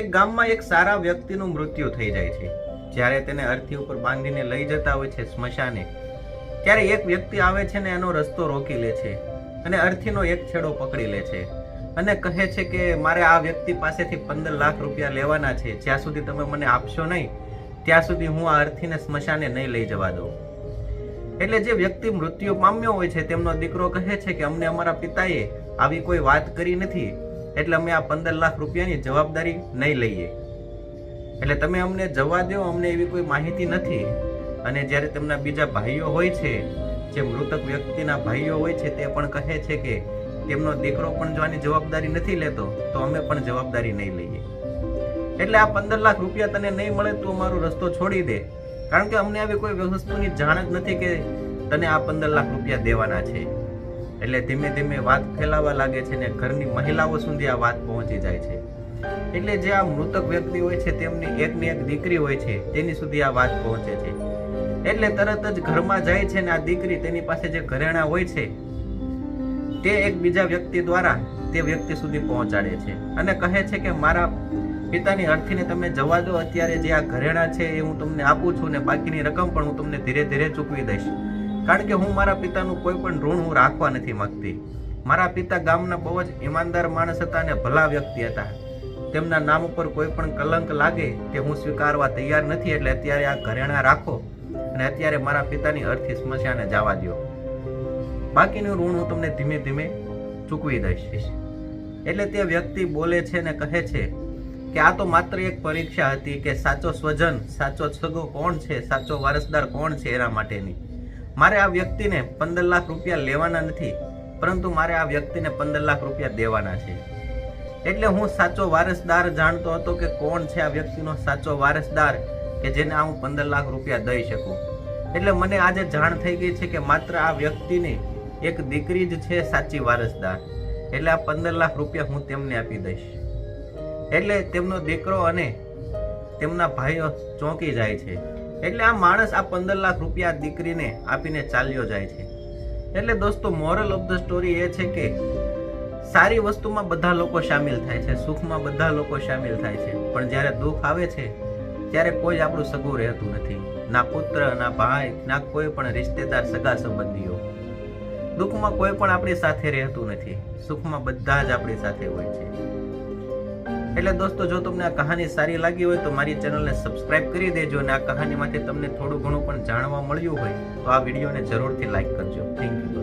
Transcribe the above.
એક ગામમાં એક સારા વ્યક્તિનું મૃત્યુ થઈ જાય છે. જ્યારે તેને અર્થી ઉપર બાંધીને લઈ જતા હોય છે સ્મશાને, ત્યારે એક વ્યક્તિ આવે છે ને એનો રસ્તો રોકી લે છે અને અર્થીનો એક છેડો પકડી લે છે અને કહે છે કે મારે આ વ્યક્તિ પાસેથી પંદર લાખ રૂપિયા લેવાના છે. જ્યાં સુધી તમે મને આપશો નહીં, ત્યાં સુધી હું આ અર્થીને સ્મશાને નહીં લઈ જવા દઉં. એટલે જે વ્યક્તિ મૃત્યુ પામ્યો હોય છે, તેમનો દીકરો કહે છે કે અમને અમારા પિતાએ આવી કોઈ વાત કરી નથી. એટલે અમે આ પંદર લાખ રૂપિયાની જવાબદારી નહીં લઈએ. એટલે તમે અમને જવા દો, અમને એવી કોઈ માહિતી નથી. અને જ્યારે તેમના બીજા ભાઈઓ હોય છે, જે મૃતક વ્યક્તિના ભાઈઓ હોય છે, તે પણ કહે છે કે તેમનો દીકરો પણ જો આની જવાબદારી નથી લેતો, તો અમે પણ જવાબદારી નહીં લઈએ. એટલે આ પંદર લાખ રૂપિયા તને નહીં મળે, તો અમારો રસ્તો છોડી દે. કારણ કે અમને આવી કોઈ વસ્તુની જાણ જ નથી કે તને આ પંદર લાખ રૂપિયા દેવાના છે. એટલે ધીમે ધીમે વાત ફેલાવા લાગે છે ને ઘરની મહિલાઓ સુધી આ વાત પહોંચી જાય છે. એટલે જે આ મૃતક વ્યક્તિ હોય છે, તેમની એકની એક દીકરી હોય છે, તેની સુધી આ વાત પહોંચે છે. એટલે તરત જ ઘરમાં જાય છે ને આ દીકરી તેની પાસે જે ઘરેણા હોય છે, તે એક બીજા વ્યક્તિ દ્વારા તે વ્યક્તિ સુધી પહોંચાડે છે. અને કહે છે કે મારા પિતાની અર્થીને તમે જવા દો, અત્યારે જે આ ઘરેણા છે એ હું તમને આપું છું ને બાકીની રકમ પણ હું તમને ધીરે ધીરે ચૂકવી દઈશ. કારણ કે હું મારા પિતાનું કોઈ પણ ઋણ હું રાખવા નથી માંગતી. મારા પિતા ગામના બહુ જ ઈમાનદાર માણસ હતા અને ભલા વ્યક્તિ હતા. તેમના નામ ઉપર કોઈ પણ કલંક લાગે તે હું સ્વીકારવા તૈયાર નથી એટલે અત્યારે આ ઘરેણા રાખો અને અત્યારે મારા પિતાની અર્થી સમસ્યાને જવા દો બાકીનું ઋણ હું તમને ધીમે ધીમે ચૂકવી દઈશ. એટલે તે વ્યક્તિ બોલે છે ને કહે છે કે આ તો માત્ર એક પરીક્ષા હતી કે સાચો સ્વજન, સાચો સગો કોણ છે, સાચો વારસદાર કોણ છે એના માટેની? મારે આ વ્યક્તિને પંદર લાખ રૂપિયા લેવાના નથી, પરંતુ મારે આ વ્યક્તિને પંદર લાખ રૂપિયા દેવાના છે. એટલે હું સાચો વારસદાર જાણતો હતો કે કોણ છે આ વ્યક્તિનો સાચો વારસદાર કે જેને હું પંદર લાખ રૂપિયા દઈ શકું. એટલે મને આજે જાણ થઈ ગઈ છે કે માત્ર આ વ્યક્તિની એક દીકરી જ છે સાચી વારસદાર. એટલે આ પંદર લાખ રૂપિયા હું તેમને આપી દઈશ. એટલે તેમનો દીકરો અને તેમના ભાઈઓ ચોંકી જાય છે. એટલે આ માણસ આ પંદર લાખ રૂપિયા દીકરીને આપીને ચાલ્યો જાય છે. એટલે દોસ્તો મોરલ ઓફ ધ સ્ટોરી એ છે કે સારી વસ્તુમાં બધા લોકો સામેલ થાય છે, સુખમાં બધા લોકો સામેલ થાય છે. પણ જ્યારે દુઃખ આવે છે, ત્યારે કોઈ આપણું સગું રહેતું નથી. ના પુત્ર, ના ભાઈ, ના કોઈ પણ રિશ્તેદાર, સગા સંબંધીઓ. દુઃખમાં કોઈ પણ આપણી સાથે રહેતું નથી. સુખમાં બધા જ આપણી સાથે હોય છે. એટલે દોસ્તો, જો તમને આ કહાની સારી લાગી હોય તો મારી ચેનલને સબસ્ક્રાઇબ કરી દેજો અને આ કહાનીમાંથી તમને થોડું ઘણું પણ જાણવા મળ્યું હોય તો આ વિડીયોને જરૂરથી લાઈક કરજો. Thank you